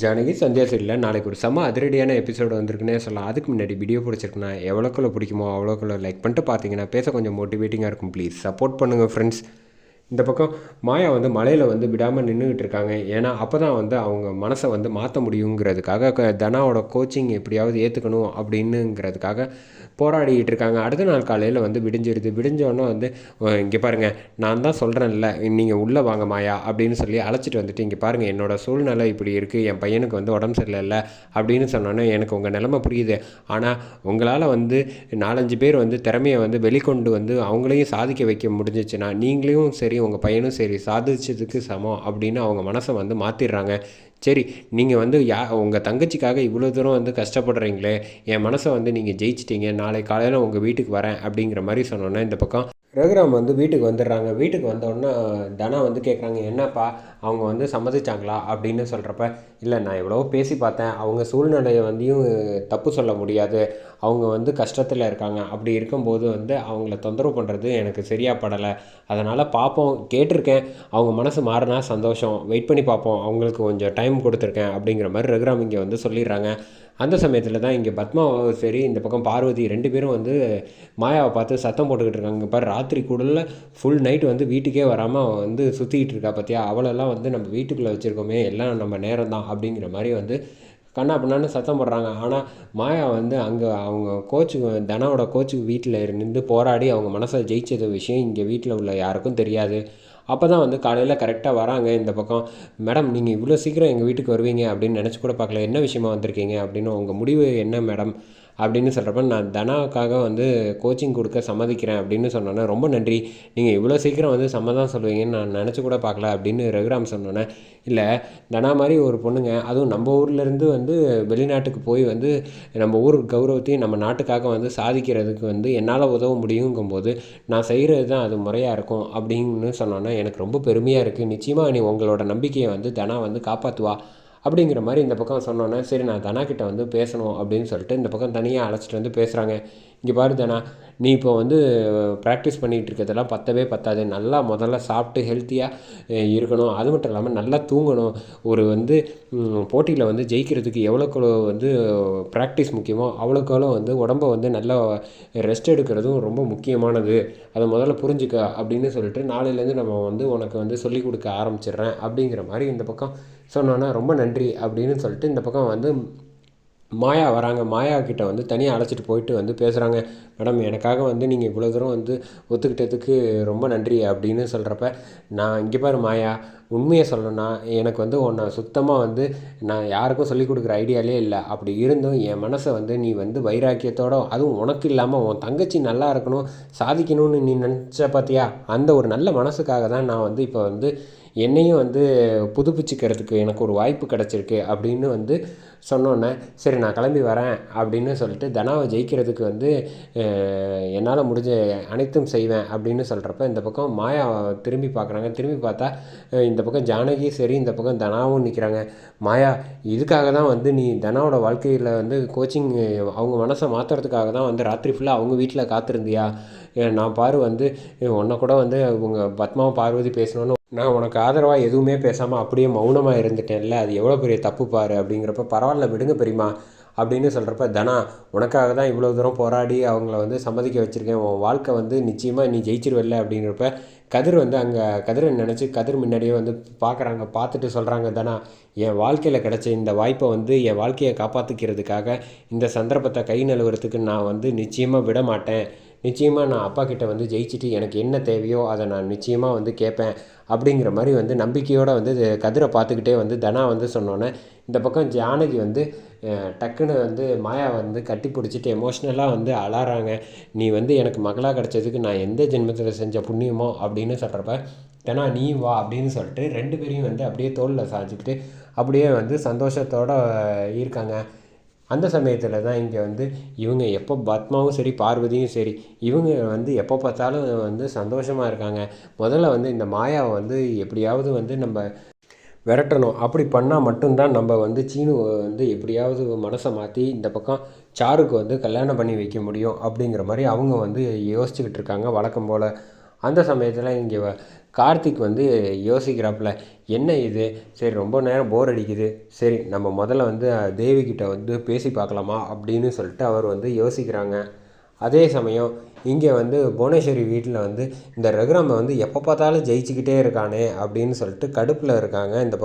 ஜானகி சந்தியா சீரியலில். நாளைக்கு ஒரு செம்ம அதிரடியான எபிசோடு வந்திருக்குன்னே சொல்லலாம். அதுக்கு முன்னாடி வீடியோ பிடிச்சிருக்குன்னா எவ்வளோக்குள்ள பிடிக்குமோ அவ்வளோக்குள்ள லைக் பண்ணிட்டு பார்த்தீங்கன்னா பேச கொஞ்சம் மோட்டிவேட்டிங்காக இருக்கும். ப்ளீஸ் சப்போர்ட் பண்ணுங்கள் ஃப்ரெண்ட்ஸ் இந்த பக்கம் மாயா வந்து மலையில் வந்து விடாமல் நின்றுக்கிட்டு இருக்காங்க. ஏன்னா அப்போ தான் வந்து அவங்க மனசை வந்து மாற்ற முடியுங்கிறதுக்காக க- தனாவோட கோச்சிங் எப்படியாவது ஏற்றுக்கணும் அப்படின்னுங்கிறதுக்காக போராடிக்கிட்டு இருக்காங்க. அடுத்த நாள் காலையில் வந்து விடிஞ்சிருது. விடிஞ்சோடனே வந்து இங்கே பாருங்கள் நான் தான் சொல்கிறேன்ல நீங்கள் உள்ளே வாங்க மாயா அப்படின்னு சொல்லி அழைச்சிட்டு வந்துட்டு இங்கே பாருங்கள் என்னோட சூழ்நிலை இப்படி இருக்குது என் பையனுக்கு வந்து உடம்பு சரியில்லை அப்படின்னு சொன்னோன்னே எனக்கு உங்கள் நிலமை புரியுது. ஆனால் உங்களால் வந்து நாலஞ்சு பேர் வந்து திறமையை வந்து வெளிக்கொண்டு வந்து அவங்களையும் சாதிக்க வைக்க முடிஞ்சிச்சுன்னா நீங்களையும் சரி உங்கள் பையனும் சரி சாதிச்சதுக்கு சமம் அப்படின்னு அவங்க மனசை வந்து மாற்றிடுறாங்க சரி நீங்கள் வந்து யா உங்கள் தங்கச்சிக்காக இவ்வளோ தூரம் வந்து கஷ்டப்படுறீங்களே என் மனசை வந்து நீங்கள் ஜெயிச்சிட்டீங்க நாளை காலையில் உங்கள் வீட்டுக்கு வரேன் அப்படிங்கிற மாதிரி சொன்னோன்னே இந்த பக்கம் ரகுராம் வந்து வீட்டுக்கு வந்துடுறாங்க. வீட்டுக்கு வந்தோடனே தனா வந்து கேட்குறாங்க என்னப்பா அவங்க வந்து சம்மதிச்சாங்களா? அப்படின்னு சொல்கிறப்ப இல்லை நான் எவ்வளவோ பேசி பார்த்தேன். அவங்க சூழ்நிலையை வந்தியும் தப்பு சொல்ல முடியாது. அவங்க வந்து கஷ்டத்தில் இருக்காங்க. அப்படி இருக்கும்போது வந்து அவங்கள தொந்தரவு பண்ணுறது எனக்கு சரியாக படலை. அதனால் பார்ப்போம் கேட்டிருக்கேன். அவங்க மனசு மாறினா சந்தோஷம். வெயிட் பண்ணி பார்ப்போம் அவங்களுக்கு கொஞ்சம் டைம் கொடுத்துருக்கேன் அப்படிங்கிற மாதிரி ரகுராம் இங்கே வந்து சொல்லிடுறாங்க. அந்த சமயத்தில் தான் இங்கே பத்மாவும் சரி இந்த பக்கம் பார்வதி ரெண்டு பேரும் வந்து மாயாவை பார்த்து சத்தம் போட்டுக்கிட்டு இருக்காங்க. பாரு ராத்திரி கூடல ஃபுல் நைட் வந்து வீட்டுக்கே வராமல் வந்து சுற்றிக்கிட்டு இருக்கா பார்த்தியா அவளெல்லாம் வந்து நம்ம வீட்டுக்குள்ளே வச்சுருக்கோமே எல்லாம் நம்ம நேரம் தான் அப்படிங்கிற மாதிரி வந்து கண்ணா பின்னான்னு சத்தம் போடுறாங்க. ஆனால் மாயா வந்து அங்கே அவங்க கோச்சுக்கு தனாவோட கோச்சுக்கு வீட்டில் இருந்து போராடி அவங்க மனசை ஜெயிச்சது விஷயம் இங்கே வீட்டில் உள்ள யாருக்கும் தெரியாது. அப்போ தான் வந்து காலையில் கரெக்டாக வராங்க இந்த பக்கம். மேடம் நீங்கள் இவ்வளோ சீக்கிரம் எங்கள் வீட்டுக்கு வருவீங்க அப்படின்னு நினச்சி கூட பார்க்கல. என்ன விஷயமா வந்திருக்கீங்க? அப்படின்னு உங்கள் முடிவு என்ன மேடம்? அப்படின்னு சொல்கிறப்ப நான் தனாவுக்காக வந்து கோச்சிங் கொடுக்க சம்மதிக்கிறேன் அப்படின்னு சொன்னோன்னே ரொம்ப நன்றி. நீங்கள் இவ்வளோ சீக்கிரம் வந்து சம்மதம் சொல்லுவீங்கன்னு நான் நினச்சி கூட பார்க்கல அப்படின்னு ரகுராம் சொன்னோன்னே இல்லை தனா மாதிரி ஒரு பொண்ணுங்க அதுவும் நம்ம ஊர்லேருந்து வந்து வெளிநாட்டுக்கு போய் வந்து நம்ம ஊர் கௌரவத்தையும் நம்ம நாட்டுக்காக வந்து சாதிக்கிறதுக்கு வந்து என்னால் உதவ முடியுங்கும்போது நான் செய்கிறது தான் அது முறையாக இருக்கும் அப்படின்னு சொன்னோன்னே எனக்கு ரொம்ப பெருமையாக இருக்குது நிச்சயமாக நீ உங்களோட நம்பிக்கையை வந்து தனா வந்து காப்பாற்றுவா அப்படிங்கிற மாதிரி இந்த பக்கம் சொன்னோன்னே சரி நான் தனாக்கிட்ட வந்து பேசணும் அப்படின்னு சொல்லிட்டு இந்த பக்கம் தனியாக அழைச்சிட்டு வந்து பேசுகிறாங்க இங்கே பாரு தனா நீ இப்போ வந்து ப்ராக்டிஸ் பண்ணிகிட்டு இருக்கிறதெல்லாம் பத்தவே பத்தாது. நல்லா முதல்ல சாப்பிட்டு ஹெல்த்தியாக இருக்கணும். அது மட்டும் இல்லாமல் நல்லா தூங்கணும். ஒரு வந்து போட்டியில் வந்து ஜெயிக்கிறதுக்கு எவ்வளோக்கு வந்து ப்ராக்டிஸ் முக்கியமோ அவ்வளோக்கு வந்து உடம்ப வந்து நல்லா ரெஸ்ட் எடுக்கிறதும் ரொம்ப முக்கியமானது. அதை முதல்ல புரிஞ்சுக்க அப்படின்னு சொல்லிட்டு நாளையிலேருந்து நம்ம வந்து உனக்கு வந்து சொல்லிக் கொடுக்க ஆரம்பிச்சிடுறேன் அப்படிங்கிற மாதிரி இந்த பக்கம் சொன்னோன்னா ரொம்ப நன்றி அப்படின்னு சொல்லிட்டு இந்த பக்கம் வந்து மாயா வராங்க. மாயா கிட்ட வந்து தனியாக அழைச்சிட்டு போயிட்டு வந்து பேசுகிறாங்க மேடம் எனக்காக வந்து நீங்கள் இவ்வளோ தூரம் வந்து ஒத்துக்கிட்டதுக்கு ரொம்ப நன்றி அப்படின்னு சொல்கிறப்ப நான் இங்கே பாரு மாயா உண்மையை சொல்லணும்னா எனக்கு வந்து உன்னை சுத்தமாக வந்து நான் யாருக்கும் சொல்லிக் கொடுக்குற ஐடியாலே இல்லை. அப்படி இருந்தும் என் மனசை வந்து நீ வந்து வைராக்கியத்தோட அதுவும் உனக்கு இல்லாமல் உன் தங்கச்சி நல்லா இருக்கணும் சாதிக்கணும்னு நீ நினச்ச பார்த்தியா அந்த ஒரு நல்ல மனசுக்காக தான் நான் வந்து இப்போ வந்து என்னையும் வந்து புதுப்பிச்சுக்கிறதுக்கு எனக்கு ஒரு வாய்ப்பு கிடச்சிருக்கு அப்படின்னு வந்து சொன்னோன்னே சரி நான் கிளம்பி வரேன் அப்படின்னு சொல்லிட்டு தனாவை ஜெயிக்கிறதுக்கு வந்து என்னால் முடிஞ்ச அனைத்தும் செய்வேன் அப்படின்னு சொல்கிறப்ப இந்த பக்கம் மாயா திரும்பி பார்க்குறாங்க. திரும்பி பார்த்தா இந்த பக்கம் ஜானகியும் சரி இந்த பக்கம் தனாவும் நிற்கிறாங்க மாயா இதுக்காக தான் வந்து நீ தனாவோட வாழ்க்கையில் வந்து கோச்சிங் அவங்க மனசை மாற்றுறதுக்காக தான் வந்து ராத்திரி ஃபுல்லாக அவங்க வீட்டில் காத்திருந்தியா? நான் பாரு வந்து உன்னை கூட வந்து உங்கள் பத்மாவும் பார்வதி பேசணும்னு நான் உனக்கு ஆதரவாக எதுவுமே பேசாமல் அப்படியே மௌனமாக இருந்துட்டேன்ல அது எவ்வளோ பெரிய தப்பு பாரு அப்படிங்கிறப்ப பரவாயில்ல விடுங்க பெரியமா அப்படின்னு சொல்கிறப்ப தனா உனக்காக தான் இவ்வளோ தூரம் போராடி அவங்கள வந்து சம்மதிக்க வச்சுருக்கேன் உன் வாழ்க்கை வந்து நிச்சயமாக நீ ஜெயிச்சிருவல்ல அப்படிங்கிறப்ப கதிர் வந்து அங்கே கதிரை நினச்சி கதிர் முன்னாடியே வந்து பார்க்குறாங்க பார்த்துட்டு சொல்கிறாங்க தனா என் வாழ்க்கையில் கிடச்ச இந்த வாய்ப்பை வந்து என் வாழ்க்கையை காப்பாற்றிக்கிறதுக்காக இந்த சந்தர்ப்பத்தை கை நழுவுறதுக்கு நான் வந்து நிச்சயமாக விட மாட்டேன் நிச்சயமாக நான் அப்பா கிட்ட வந்து ஜெயிச்சுட்டு எனக்கு என்ன தேவையோ அதை நான் நிச்சயமாக வந்து கேட்பேன் அப்படிங்கிற மாதிரி வந்து நம்பிக்கையோடு வந்து கதிரை பார்த்துக்கிட்டே வந்து தனா வந்து சொன்னோன்னே இந்த பக்கம் ஜானகி வந்து டக்குன்னு வந்து மாயா வந்து கட்டி பிடிச்சிட்டு எமோஷ்னலாக வந்து அலாறாங்க. நீ வந்து எனக்கு மகளாக கிடச்சதுக்கு நான் எந்த ஜென்மத்தில் செஞ்ச புண்ணியமோ அப்படின்னு சொல்கிறப்ப தனா நீ வா அப்படின்னு சொல்லிட்டு ரெண்டு பேரையும் வந்து அப்படியே தோளில் சாய்ச்சிக்கிட்டு அப்படியே வந்து சந்தோஷத்தோடு இருக்காங்க. அந்த சமயத்தில் தான் இங்கே வந்து இவங்க எப்போ பத்மாவும் சரி பார்வதியும் சரி இவங்க வந்து எப்போ பார்த்தாலும் வந்து சந்தோஷமாக இருக்காங்க. முதல்ல வந்து இந்த மாயாவை வந்து எப்படியாவது வந்து நம்ம விரட்டணும். அப்படி பண்ணால் மட்டும்தான் நம்ம வந்து சீனு வந்து எப்படியாவது மனசை மாற்றி இந்த பக்கம் சாருக்கு வந்து கல்யாணம் பண்ணி வைக்க முடியும் அப்படிங்கிற மாதிரி அவங்க வந்து யோசிச்சுக்கிட்டு இருக்காங்க. வழக்கம் போல் அந்த சமயத்தில் இங்கே கார்த்திக் வந்து யோசிக்கிறாப்புல என்ன இது? சரி ரொம்ப நேரம் போர் அடிக்குது. சரி நம்ம முதல்ல வந்து தேவிக்கிட்ட வந்து பேசி பார்க்கலாமா? அப்படின்னு சொல்லிட்டு அவர் வந்து யோசிக்கிறாங்க. அதே சமயம் இங்கே வந்து புவனேஸ்வரி வீட்டில் வந்து இந்த ரகுராமை வந்து எப்போ பார்த்தாலும் ஜெயிச்சுக்கிட்டே இருக்கானே? அப்படின்னு சொல்லிட்டு கடுப்பில் இருக்காங்க இந்த பக்கம்